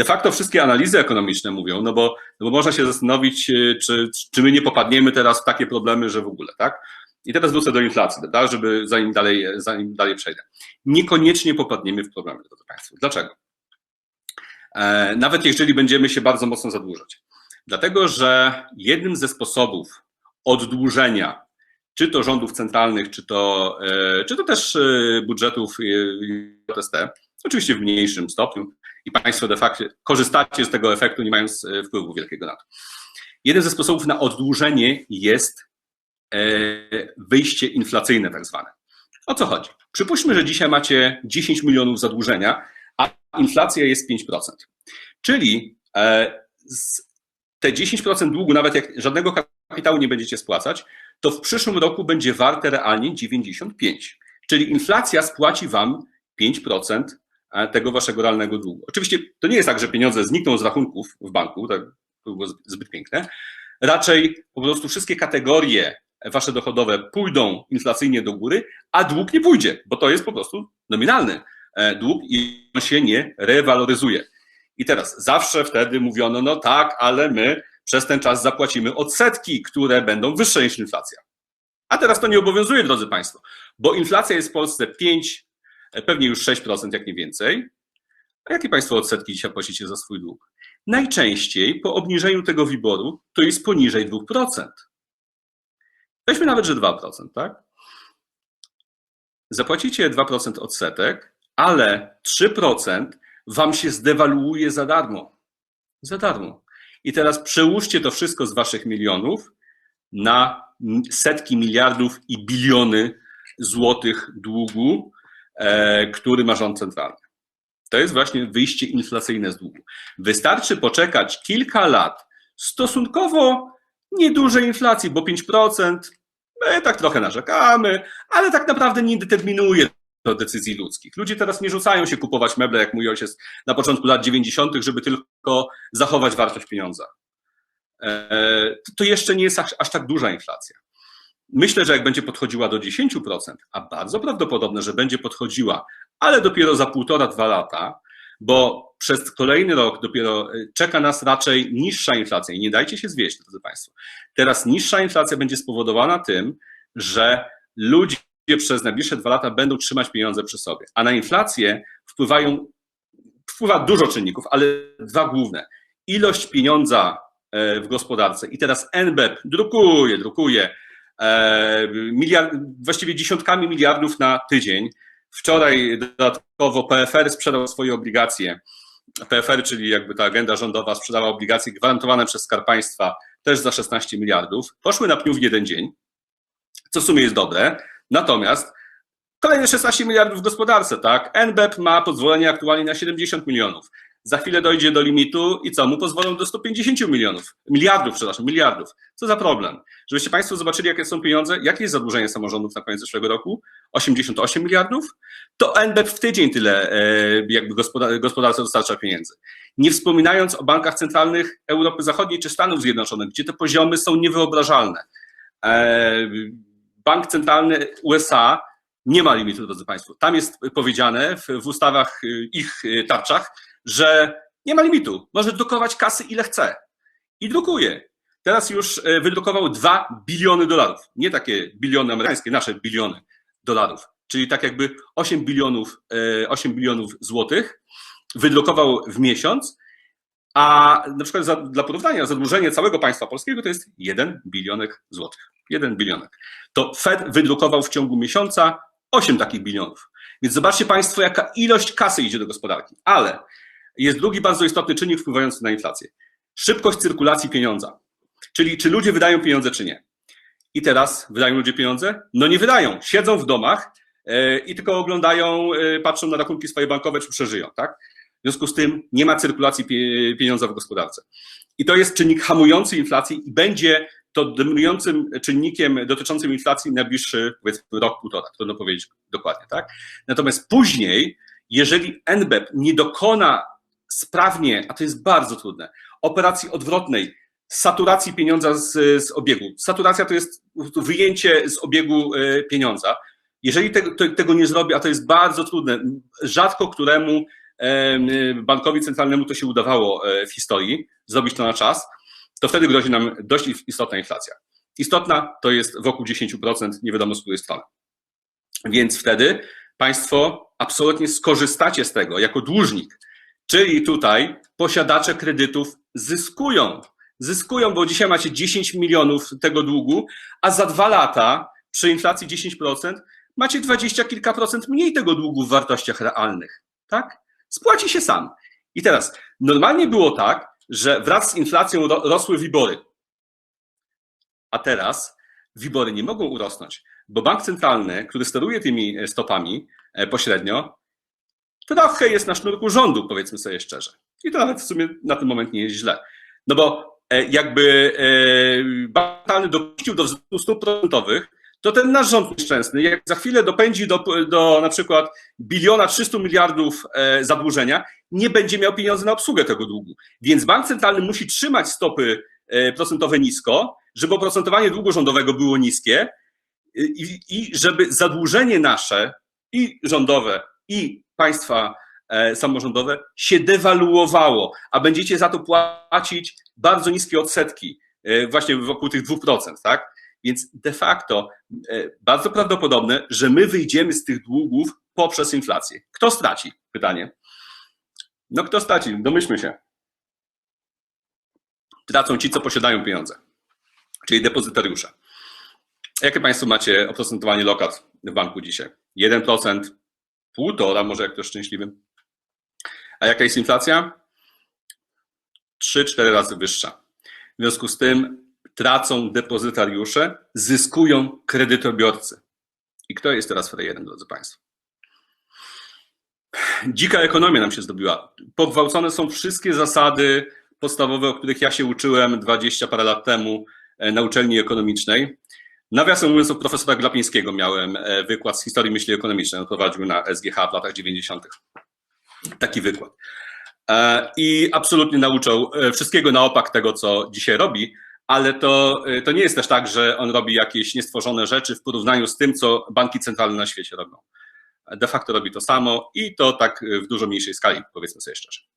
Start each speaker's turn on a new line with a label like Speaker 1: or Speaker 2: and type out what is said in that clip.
Speaker 1: de facto wszystkie analizy ekonomiczne mówią, no bo, no bo można się zastanowić, e, czy, czy my nie popadniemy teraz w takie problemy, że w ogóle, tak? I teraz wrócę do inflacji, tak, żeby zanim dalej, zanim dalej przejdę. Niekoniecznie popadniemy w problemy, drodzy Państwo. Dlaczego? E, nawet jeżeli będziemy się bardzo mocno zadłużać. Dlatego, że jednym ze sposobów oddłużenia, czy to rządów centralnych, czy to, e, czy to też e, budżetów JST, oczywiście w mniejszym stopniu, i Państwo de facto korzystacie z tego efektu, nie mając wpływu wielkiego na to. Jeden ze sposobów na oddłużenie jest wyjście inflacyjne, tak zwane. O co chodzi? Przypuśćmy, że dzisiaj macie 10 milionów zadłużenia, a inflacja jest 5%. Czyli te 10% długu, nawet jak żadnego kapitału nie będziecie spłacać, to w przyszłym roku będzie warte realnie 95. Czyli inflacja spłaci wam 5% e, tego waszego realnego długu. Oczywiście to nie jest tak, że pieniądze znikną z rachunków w banku, tak to było zbyt piękne. Raczej po prostu wszystkie kategorie wasze dochodowe pójdą inflacyjnie do góry, a dług nie pójdzie, bo to jest po prostu nominalny e, dług i on się nie rewaloryzuje. I teraz zawsze wtedy mówiono, no tak, ale my przez ten czas zapłacimy odsetki, które będą wyższe niż inflacja. A teraz to nie obowiązuje, drodzy Państwo, bo inflacja jest w Polsce 5, pewnie już 6%, jak nie więcej. A jakie Państwo odsetki dzisiaj płacicie za swój dług? Najczęściej po obniżeniu tego wyboru to jest poniżej 2%. Weźmy nawet, że 2%, tak? Zapłacicie 2% odsetek, ale 3% wam się zdewaluuje za darmo. Za darmo. I teraz przełóżcie to wszystko z waszych milionów na setki miliardów i biliony złotych długu, który ma rząd centralny. To jest właśnie wyjście inflacyjne z długu. Wystarczy poczekać kilka lat stosunkowo niedużej inflacji, bo 5%, my tak trochę narzekamy, ale tak naprawdę nie determinuje do decyzji ludzkich. Ludzie teraz nie rzucają się kupować meble, jak mój ojciec na początku lat 90., żeby tylko zachować wartość pieniądza. E, to jeszcze nie jest aż tak duża inflacja. Myślę, że jak będzie podchodziła do 10%, a bardzo prawdopodobne, że będzie podchodziła, ale dopiero za półtora, dwa lata, bo przez kolejny rok dopiero e, czeka nas raczej niższa inflacja i nie dajcie się zwieść, drodzy Państwo. Teraz niższa inflacja będzie spowodowana tym, że ludzie przez najbliższe dwa lata będą trzymać pieniądze przy sobie. A na inflację wpływają, wpływa dużo czynników, ale dwa główne. Ilość pieniądza e, w gospodarce i teraz NBEP drukuje, drukuje miliard, właściwie dziesiątkami miliardów na tydzień. Wczoraj dodatkowo PFR sprzedał swoje obligacje. PFR, czyli jakby ta agenda rządowa, sprzedała obligacje gwarantowane przez Skarb Państwa też za 16 miliardów. Poszły na pniu w jeden dzień, co w sumie jest dobre. Natomiast kolejne 16 miliardów w gospodarce, tak? NBEP ma pozwolenie aktualnie na 70 milionów. Za chwilę dojdzie do limitu i co? Mu pozwolą do 150 milionów, miliardów, przepraszam, miliardów. Co za problem? Żebyście Państwo zobaczyli, jakie są pieniądze, jakie jest zadłużenie samorządów na koniec zeszłego roku? 88 miliardów? To NBEP w tydzień tyle e, jakby gospodarce dostarcza pieniędzy. Nie wspominając o bankach centralnych Europy Zachodniej czy Stanów Zjednoczonych, gdzie te poziomy są niewyobrażalne. E, Bank Centralny USA nie ma limitu, drodzy Państwo. Tam jest powiedziane w, w ustawach y, ich tarczach, że nie ma limitu. Może drukować kasy ile chce. I drukuje. Teraz już y, wydrukował 2 biliony dolarów. Nie takie biliony amerykańskie, nasze biliony dolarów. Czyli tak jakby 8 bilionów, 8 bilionów złotych wydrukował w miesiąc, a na przykład za, dla porównania zadłużenie całego państwa polskiego to jest 1 bilionek złotych. 1 bilionek. To Fed wydrukował w ciągu miesiąca 8 takich bilionów. Więc zobaczcie Państwo, jaka ilość kasy idzie do gospodarki. Ale jest drugi bardzo istotny czynnik wpływający na inflację. Szybkość cyrkulacji pieniądza. Czyli czy ludzie wydają pieniądze, czy nie. I teraz wydają ludzie pieniądze? No nie wydają. Siedzą w domach e, i tylko oglądają, e, patrzą na rachunki swoje bankowe, czy przeżyją, tak? W związku z tym nie ma cyrkulacji pieniądza w gospodarce. I to jest czynnik hamujący inflacji i będzie to dominującym czynnikiem dotyczącym inflacji najbliższy, powiedzmy, rok, półtora, trudno powiedzieć dokładnie, tak? Natomiast później, jeżeli NBEP nie dokona sprawnie, a to jest bardzo trudne, operacji odwrotnej, saturacji pieniądza z, z obiegu. Saturacja to jest wyjęcie z obiegu e, pieniądza. Jeżeli tego, tego nie zrobi, a to jest bardzo trudne, rzadko któremu em, bankowi centralnemu to się udawało e, w historii, zrobić to na czas, to wtedy grozi nam dość istotna inflacja. Istotna to jest wokół 10%, nie wiadomo z której strony. Więc wtedy Państwo absolutnie skorzystacie z tego jako dłużnik, czyli tutaj posiadacze kredytów zyskują. Zyskują, bo dzisiaj macie 10 milionów tego długu, a za dwa lata przy inflacji 10% macie 20 kilka procent mniej tego długu w wartościach realnych. Tak? Spłaci się sam. I teraz, normalnie było tak, że wraz z inflacją ro- rosły wibory. A teraz wibory nie mogą urosnąć, bo bank centralny, który steruje tymi stopami e, pośrednio, trochę jest na sznurku rządu, powiedzmy sobie szczerze. I to nawet w sumie na ten moment nie jest źle. No bo e, jakby e, centralny dopuścił do wzrostu stóp procentowych, to ten nasz rząd nieszczęsny, jak za chwilę dopędzi do, do na przykład biliona 300 miliardów e, zadłużenia, nie będzie miał pieniędzy na obsługę tego długu. Więc bank centralny musi trzymać stopy procentowe nisko, żeby oprocentowanie długu rządowego było niskie i, i żeby zadłużenie nasze i rządowe, i państwa e, samorządowe się dewaluowało, a będziecie za to płacić bardzo niskie odsetki, e, właśnie wokół tych 2%, tak? Więc de facto e, bardzo prawdopodobne, że my wyjdziemy z tych długów poprzez inflację. Kto straci? Pytanie. No kto straci? Domyślmy się. Tracą ci, co posiadają pieniądze, czyli depozytariusze. Jakie Państwo macie oprocentowanie lokat w banku dzisiaj? 1%, półtora, może jak to szczęśliwy. A jaka jest inflacja? 3-4 razy wyższa. W związku z tym tracą depozytariusze, zyskują kredytobiorcy. I kto jest teraz frajerem, drodzy Państwo? Dzika ekonomia nam się zrobiła. Pogwałcone są wszystkie zasady podstawowe, o których ja się uczyłem 20 parę lat temu e, na uczelni ekonomicznej. Nawiasem mówiąc, od profesora Glapińskiego miałem e, wykład z historii myśli ekonomicznej. On prowadził na SGH w latach 90. Taki wykład. E, I absolutnie nauczał wszystkiego na opak tego, co dzisiaj robi, ale to, to nie jest też tak, że on robi jakieś niestworzone rzeczy w porównaniu z tym, co banki centralne na świecie robią. De facto robi to samo i to tak w dużo mniejszej skali, powiedzmy sobie szczerze.